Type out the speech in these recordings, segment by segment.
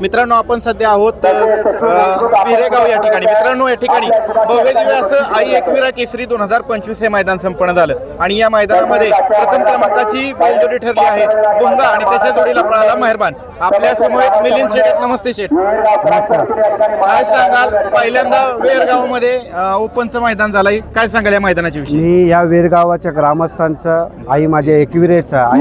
मित्रांनो आपण सध्या आहोत अ, विरेगाव या ठिकाणी. मित्रांनो या ठिकाणी भव्य दिव्य असं आई एकविरा केसरी दोन हजार पंचवीस हे मैदान संपन्न झालं. आणि या मैदानामध्ये प्रथम क्रमांकाची बैलजोडी ठरली आहे. बोंगा आणि त्याच्या जोडीला पळाला मेहरबान. आपल्यासमोर मिलिंद शेठ. नमस्ते शेठ. काय सांगाल? पहिल्यांदा वेरगावमध्ये ओपनचं मैदान झालंय. काय सांगाल या मैदानाच्या विषयी? मी या वीरगावाच्या ग्रामस्थांचं आई माझ्या एकविरेचं आई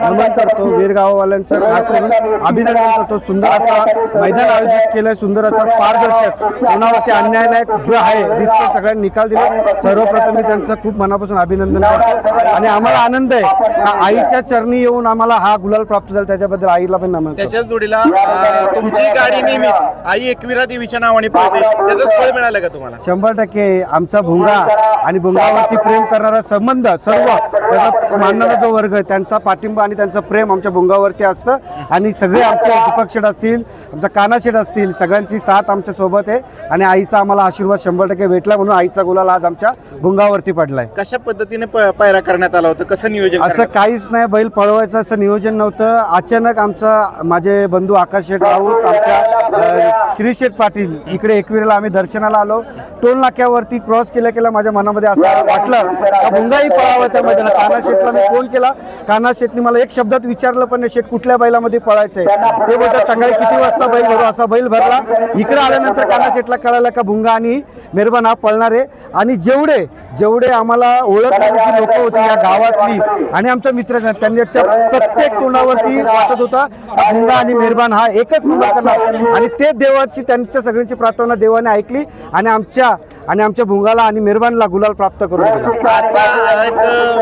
नमन करतो. वीरगाववाल्यांचं खास करून अभिनंदन करतो. सुंदर असा मैदान आयोजित केलंय सुंदर असा पारदर्शक कोणावरती अन्याय नाही जो आहे दिसतं सगळ्यांनी निकाल दिला. सर्वप्रथम मी त्यांचं खूप मनापासून अभिनंदन करतो. आणि आम्हाला आनंद आहे का आईच्या चरणी येऊन आम्हाला हा गुलाल प्राप्त झाला त्याच्याबद्दल आईला पण नमन त्याच्याच जोडीला अ, तुमची गाडी नेहमीच आई एकविरा देवीच्या नावाने पळते त्याचं फळ मिळालं का तुम्हाला? शंभर टक्के आमचा भुंगा आणि भुंगावरती प्रेम करणारा संबंध सर्व त्याचा मानणारा जो वर्ग आहे त्यांचा पाठिंबा आणि त्यांचं प्रेम आमच्या भुंगावरती असतं. आणि सगळे आमचे दीपक शेठ असतील आमचा काना शेठ असतील सगळ्यांची साथ आमच्यासोबत आहे. आणि आईचा आम्हाला आशीर्वाद शंभर टक्के भेटला म्हणून आईचा गुलाल आज आमच्या भुंगावरती पडलाय. कशा पद्धतीने प- पायरा करण्यात आला होता? कसं नियोजन असं करण्यात काहीच नाही बैल पळवायचं असं नियोजन नव्हतं. अचानक आमचा माझे बंधू आकाश शेठ राऊत आमच्या अ, श्री शेठ पाटील इकडे एकविरेला आम्ही दर्शनाला आलो. टोल नाक्यावरती क्रॉस केल्या केल्या माझ्या मनामध्ये असं वाटलं का भुंगाही पळावं त्या मैदानात? काना शेठला मी फोन केला. काना शेठनी मला एक शब्दात विचारलं पण नाही, शेठ कुठल्या बैलामध्ये पळायचंय? ते बोलतात सकाळी किती वाजता बैल भरू असा बैल भरला. इकडे आल्यानंतर काना शेठला कळालं का भुंगा आणि मेहरबान हा पळणार आहे. आणि जेवढे जेवढे आम्हाला ओळखणारी लोक होती या गावातली आणि आमचा मित्र त्यांनी याच्या प्रत्येक तोंडावरती वाटत होता भुंगा आणि मेहरबान हा एकच नंबर करणार. आणि ते देवाची त्यांच्या सगळ्यांची प्रार्थना देवाने ऐकली आणि आमच्या आणि आमच्या भुंगाला आणि मेहरबानला गुलाल प्राप्त करून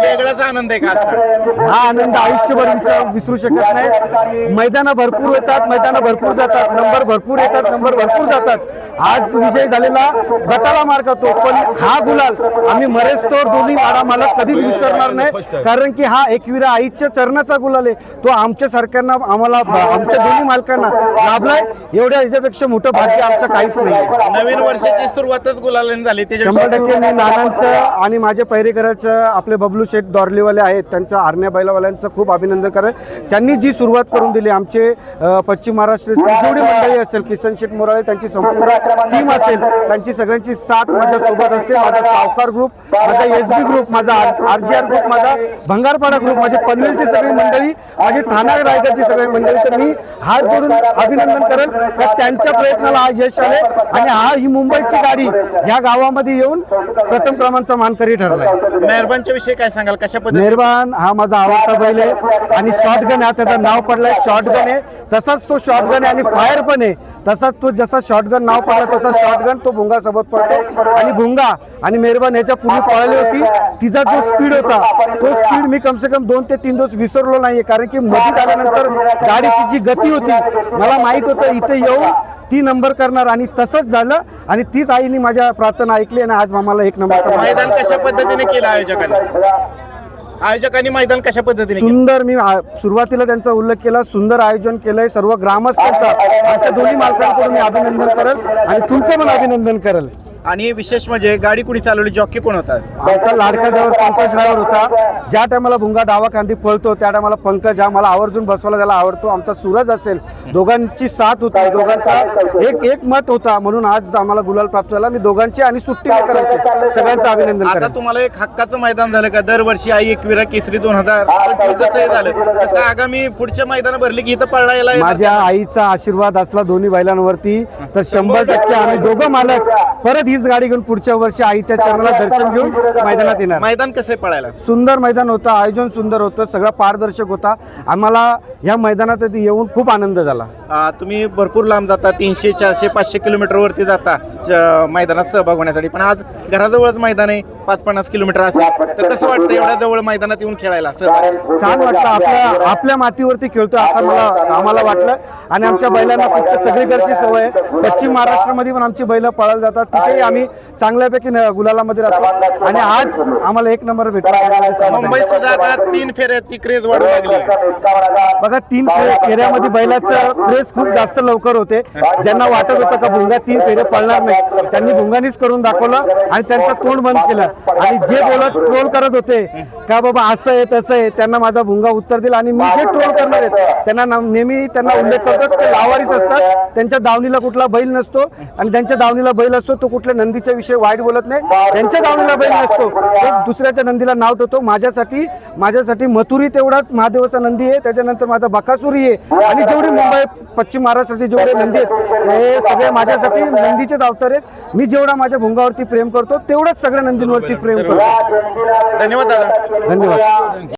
वेगळाच आनंद आहे हा आनंद आयुष्यभर विचार विसरू शकत नाही. मैदानं भरपूर येतात मैदानं भरपूर जातात नंबर भरपूर येतात नंबर भरपूर जातात. आज विजय झालेला गटाला मार करतो पण हा गुलाल आम्ही मरेस्तोर दोन्ही मारा मला कधीच विसरणार नाही. कारण की हा एकविरा आईच्या चरणाचा गुलाल आहे. तो आमच्या सारख्यांना आम्हाला आमच्या दोन्ही मालकांना लाभलाय. एवढ्या याच्यापेक्षा मोठं भाग्य आमचं काहीच नाही नवीन वर्षाची सुरुवातच गुलालन झाली शंभर टक्के मी नानांचं आणि माझ्या पैरेकराचं आपले बबलू शेठ दॉर्लीवाले आहेत त्यांच्या आरण्या बैलावाल्यांचं खूप अभिनंदन करेल त्यांनी जी सुरुवात करून दिली आमचे पश्चिम महाराष्ट्र जेवढी मंडळी असेल किसन शेठ मोराळे त्यांची संपूर्ण टीम असेल त्यांची सगळ्यांची साथ माझ्या सोबत असेल. माझा सावकार ग्रुप माझा एस बी ग्रुप माझा आर जी आर ग्रुप माझा भंगारपाडा ग्रुप माझे पनवेलची सगळी मंडळी माझी ठाणा रायगडची सगळी मंडळी तर मी हात जोडून अभिनंदन करेल का त्यांच्या प्रयत्नाला आज यश आले आणि हा ही मुंबईची गाडी या गावामध्ये येऊन प्रथम क्रमांकचा मानकरी ठरलाय. मेहरबानच्या विषयी काय सांगाल? कशा पद्धतीने? मेहरबान हा माझा आवडता बैल आहे आणि शॉटगन हा त्याचं नाव पडलंय. शॉटगन आहे. तसाच तो शॉटगन आहे आणि फायर पण आहे. तसाच तो जसा शॉटगन नाव पडला तसा शॉटगन तो भुंगा सोबत पडतो. आणि भुंगा आणि मेहरबान याच्या पूर्वी पळाली होती. तिचा जो स्पीड होता तो स्पीड मी कमसे कम दोन ते तीन दिवस विसरलो नाहीये. कारण की मध्ये आल्यानंतर गाडीची जी गती होती मला माहीत होतं इथे येऊन ती नंबर करणार. आणि तसंच झालं. आणि तीच आईने माझ्या प्रार्थना ऐकली आणि आज आम्हाला एक नंबरचा मैदान कशा पद्धतीने केलं आयोजकांनी? आयोजकांनी मैदान कशा पद्धतीने केलं? सुंदर मी आ- सुरुवातीला त्यांचा उल्लेख केला सुंदर आयोजन केलंय सर्व ग्रामस्थांचा आमच्या दोन्ही मालकांकडून मी अभिनंदन करेल आणि तुमचं पण अभिनंदन करेल आणि विशेष म्हणजे गाडी कुणी चालवली जॉकी कोण होता? आमचा लाडका ड्रायव्हर पंकज ड्रायव्हर होता. ज्या टायमाला भुंगा डावा खांदी पळतो त्या टायमाला पंकज हा मला आवर्जून बसवायला त्याला आवडतो. आमचा सूरज असेल. दोघांची साथ होती. दोघांचा एक एक मत होता. म्हणून आज आम्हाला गुलाल प्राप्त झाला. मी दोघांचे आणि सुट्टी करायचे. सगळ्यांचं अभिनंदन आता तुम्हाला एक हक्काचं मैदान झालं का? दरवर्षी आई एकविरा केसरी दोन हजार जसं हे झालं. तसं आगामी पुढच्या मैदान भरली की इथं पळला यायला येणार. माझ्या आईचा आशीर्वाद असला दोन्ही बैलांवरती तर शंभर टक्के आम्ही दोघं मालक. परत हीच गाडी घेऊन पुढच्या वर्षी आईच्या चरणाला दर्शन घेऊन मैदानात येणार. मैदान कसं आहे पळायला? सुंदर मैदान होतं आयोजन सुंदर होतं सगळं पारदर्शक होता. आम्हाला या मैदानात येऊन खूप आनंद झाला. आ, तुम्ही भरपूर लांब जाता तीनशे चारशे पाचशे किलोमीटर वरती जाता ज- मैदानात सहभाग होण्यासाठी. पण आज घराजवळच मैदान आहे पाच पन्नास किलोमीटर असेल. तर कसं वाटतं एवढ्या जवळ मैदानात येऊन खेळायला सहभाग? छान वाटलं आपल्या आपल्या मातीवरती खेळतोय असं मला आम्हाला वाटलं. आणि आमच्या बैलांना फक्त सगळीकडची सवय आहे. पश्चिम महाराष्ट्रामध्ये पण आमची बैलं पळायला जातात. तिथेही आम्ही चांगल्यापैकी गुलालामध्ये राहतो. आणि आज आम्हाला एक नंबर भेटला मुंबई सुद्धा आता तीन फेऱ्याची क्रेज वाढू लागली. बघा तीन फेऱ्यामध्ये बैलाचं क्रेज खूप जास्त लवकर होते. ज्यांना वाटत होतं का भुंगा तीन फेरे पळणार नाही त्यांनी भुंगानीच करून दाखवलं आणि त्यांचं तोंड बंद केलं. आणि जे बोलत ट्रोल करत होते का बाबा असं आहे तसं आहे त्यांना माझा भुंगा उत्तर दिला आणि मी जे ट्रोल करणार आहेत त्यांना नेहमी त्यांना उल्लेख करतो ते लावारीच असतात. त्यांच्या दावणीला कुठला बैल नसतो आणि त्यांच्या दावणीला बैल असतो तो कुठल्या नंदीच्या विषयी वाईट बोलत नाही. त्यांच्या दावणीला बैल नसतो. तो दुसऱ्याच्या नंदीला नाव ठेवतो. माझ्यासाठी माझ्यासाठी मथुरी तेवढाच महादेवाचा नंदी आहे. त्याच्यानंतर माझा बकासुरी आहे. आणि जेवढी मुंबई पश्चिम महाराष्ट्रातील जेवढे नंदी आहेत हे सगळे माझ्यासाठी नंदीचेच अवतार आहेत. मी जेवढा माझ्या भुंगावरती प्रेम करतो तेवढंच सगळ्या नंदींवरती प्रेम करतो. धन्यवाद दादा. धन्यवाद.